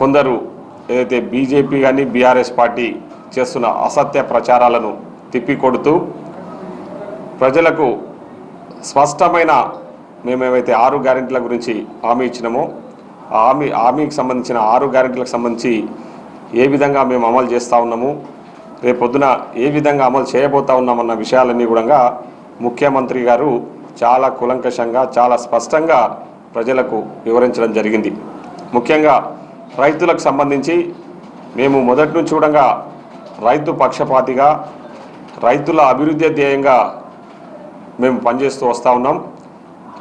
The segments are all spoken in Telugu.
కొందరు ఏదైతే బీజేపీ కానీ బీఆర్ఎస్ పార్టీ చేస్తున్న అసత్య ప్రచారాలను తిప్పికొడుతూ ప్రజలకు స్పష్టమైన మేమేమైతే ఆరు గ్యారెంటీల గురించి హామీ ఇచ్చినామో ఆ హామీ హామీకి సంబంధించిన ఆరు గ్యారెంటీలకు సంబంధించి ఏ విధంగా మేము అమలు చేస్తూ ఉన్నాము రేపొద్దున ఏ విధంగా అమలు చేయబోతా ఉన్నామన్న విషయాలన్నీ కూడా ముఖ్యమంత్రి గారు చాలా కులంకషంగా చాలా స్పష్టంగా ప్రజలకు వివరించడం జరిగింది. ముఖ్యంగా రైతులకు సంబంధించి మేము మొదటి నుంచి కూడా రైతు పక్షపాతిగా రైతుల అభివృద్ధి ధ్యేయంగా మేము పనిచేస్తూ వస్తూ ఉన్నాం.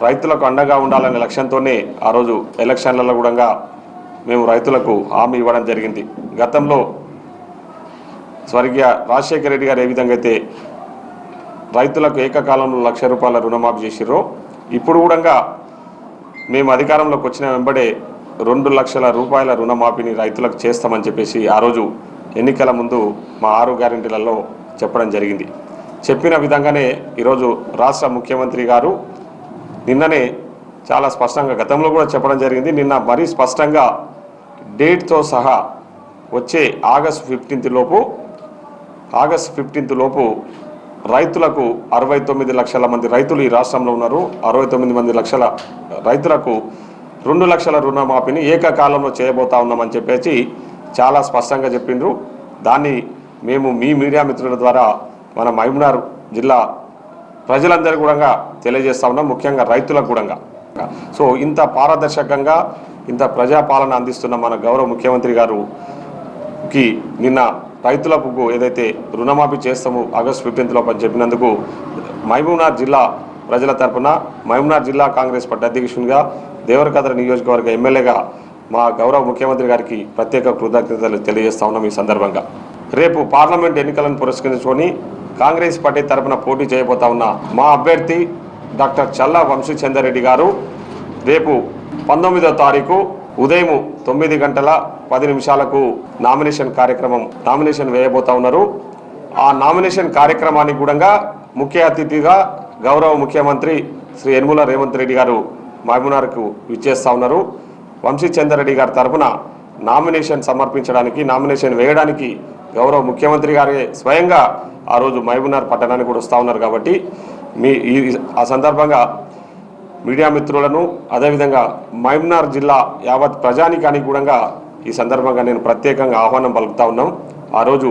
రైతులకు అండగా ఉండాలనే లక్ష్యంతోనే ఆ రోజు ఎలక్షన్లలో కూడా మేము రైతులకు హామీ ఇవ్వడం జరిగింది. గతంలో స్వర్గీయ రాజశేఖర రెడ్డి గారు ఏ విధంగా అయితే రైతులకు ఏకకాలంలో లక్ష రూపాయల రుణమాఫీ చేసిర్రో ఇప్పుడు కూడా మేము అధికారంలోకి వచ్చిన వెంబడే రెండు లక్షల రూపాయల రుణమాఫీని రైతులకు చేస్తామని చెప్పేసి ఆ రోజు ఎన్నికల ముందు మా ఆరు గ్యారెంటీలలో చెప్పడం జరిగింది. చెప్పిన విధంగానే ఈరోజు రాష్ట్ర ముఖ్యమంత్రి గారు నిన్ననే చాలా స్పష్టంగా గతంలో కూడా చెప్పడం జరిగింది. నిన్న మరీ స్పష్టంగా డేట్తో సహా వచ్చే ఆగస్ట్ ఫిఫ్టీన్త్ లోపు ఆగస్ట్ ఫిఫ్టీన్త్ లోపు రైతులకు అరవై తొమ్మిది లక్షల మంది రైతులు ఈ రాష్ట్రంలో ఉన్నారు. అరవై తొమ్మిది మంది లక్షల రైతులకు రెండు లక్షల రుణమాఫీని ఏకకాలంలో చేయబోతా ఉన్నామని చెప్పేసి చాలా స్పష్టంగా చెప్పిండ్రు. దాన్ని మేము మీ మీడియా మిత్రుల ద్వారా మన మహబూబ్నగర్ జిల్లా ప్రజలందరూ కూడా తెలియజేస్తా ఉన్నాం ముఖ్యంగా రైతులకు కూడా. సో ఇంత పారదర్శకంగా ఇంత ప్రజాపాలన అందిస్తున్న మన గౌరవ ముఖ్యమంత్రి గారుకి నిన్న రైతులకు ఏదైతే రుణమాఫీ చేస్తామో ఆగస్టు ఫిఫ్టీన్త్ లోపు అని చెప్పినందుకు మహబూబ్నగర్ జిల్లా ప్రజల తరఫున మహబూబ్నగర్ జిల్లా కాంగ్రెస్ పార్టీ అధ్యక్షునిగా దేవరకద్ర నియోజకవర్గ ఎమ్మెల్యేగా మా గౌరవ ముఖ్యమంత్రి గారికి ప్రత్యేక కృతజ్ఞతలు తెలియజేస్తా ఉన్నాం ఈ సందర్భంగా. రేపు పార్లమెంట్ ఎన్నికలను పురస్కరించుకొని కాంగ్రెస్ పార్టీ తరపున పోటీ చేయబోతా ఉన్న మా అభ్యర్థి డాక్టర్ చల్లా వంశీచందర్ గారు రేపు పంతొమ్మిదో తారీఖు ఉదయం తొమ్మిది గంటల పది నిమిషాలకు నామినేషన్ కార్యక్రమం నామినేషన్ వేయబోతా ఉన్నారు. ఆ నామినేషన్ కార్యక్రమానికి కూడా ముఖ్య అతిథిగా గౌరవ ముఖ్యమంత్రి శ్రీ యనుమల రేవంత్ రెడ్డి గారు మహబూనార్కు విచ్చేస్తా ఉన్నారు. వంశీచందర్ గారి తరపున నామినేషన్ సమర్పించడానికి నామినేషన్ వేయడానికి గౌరవ ముఖ్యమంత్రి గారే స్వయంగా ఆ రోజు మహబూనార్ పట్టణానికి కూడా వస్తూ ఉన్నారు కాబట్టి మీ ఈ ఆ సందర్భంగా మీడియా మిత్రులను అదేవిధంగా మహబూనార్ జిల్లా యావత్ ప్రజానికానికి కూడా ఈ సందర్భంగా నేను ప్రత్యేకంగా ఆహ్వానం పలుకుతా ఉన్నాం. ఆ రోజు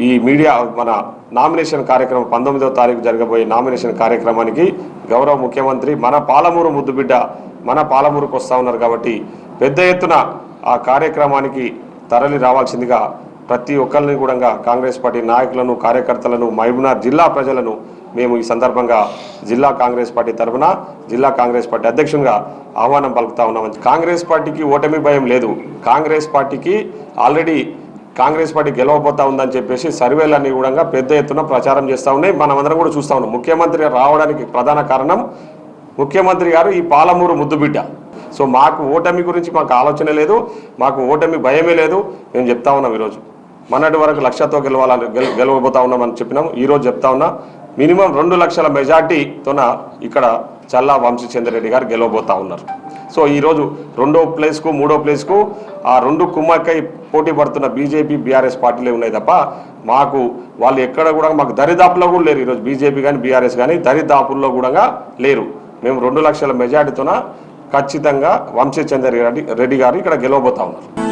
ఈ మీడియా మన నామినేషన్ కార్యక్రమం పంతొమ్మిదవ తారీఖు జరగబోయే నామినేషన్ కార్యక్రమానికి గౌరవ ముఖ్యమంత్రి మన పాలమూరు ముద్దుబిడ్డ మన పాలమూరుకు వస్తూ ఉన్నారు కాబట్టి పెద్ద ఎత్తున ఆ కార్యక్రమానికి తరలి రావాల్సిందిగా ప్రతి ఒక్కరిని కూడా కాంగ్రెస్ పార్టీ నాయకులను కార్యకర్తలను మహబూబ్నగర్ జిల్లా ప్రజలను మేము ఈ సందర్భంగా జిల్లా కాంగ్రెస్ పార్టీ తరఫున జిల్లా కాంగ్రెస్ పార్టీ అధ్యక్షునిగా ఆహ్వానం పలుకుతా ఉన్నాం. కాంగ్రెస్ పార్టీకి ఓటమి భయం లేదు. కాంగ్రెస్ పార్టీకి ఆల్రెడీ కాంగ్రెస్ పార్టీ గెలవబోతా ఉందని చెప్పేసి సర్వేలన్నీ కూడా పెద్ద ఎత్తున ప్రచారం చేస్తూ ఉన్నాయి. మనమందరం కూడా చూస్తా ఉన్నాం. ముఖ్యమంత్రి రావడానికి ప్రధాన కారణం ముఖ్యమంత్రి గారు ఈ పాలమూరు ముద్దుబిడ్డ. సో మాకు ఓటమి గురించి మాకు ఆలోచన లేదు మాకు ఓటమి భయమే లేదు. మేము చెప్తా ఉన్నాం ఈరోజు. మొన్నటి వరకు లక్షతో గెలవాలని గెల గెలవబోతా ఉన్నామని చెప్పినాం. ఈరోజు చెప్తా ఉన్నా మినిమం రెండు లక్షల మెజార్టీతోన ఇక్కడ చల్లా వంశీచంద్రెడ్డి గారు గెలవబోతా ఉన్నారు. సో ఈరోజు రెండో ప్లేస్కు మూడో ప్లేస్కు ఆ రెండు కుమ్మక్కై పోటీ పడుతున్న బీజేపీ బీఆర్ఎస్ పార్టీలే ఉన్నాయి తప్ప మాకు వాళ్ళు ఎక్కడ కూడా మాకు దరిదాపులో కూడా లేరు. ఈరోజు బీజేపీ కానీ బీఆర్ఎస్ కానీ దరిదాపుల్లో కూడా లేరు. మేము రెండు లక్షల మెజార్టీతోన ఖచ్చితంగా వంశీచంద్ర రెడ్డి రెడ్డి గారు ఇక్కడ గెలవబోతా ఉన్నారు.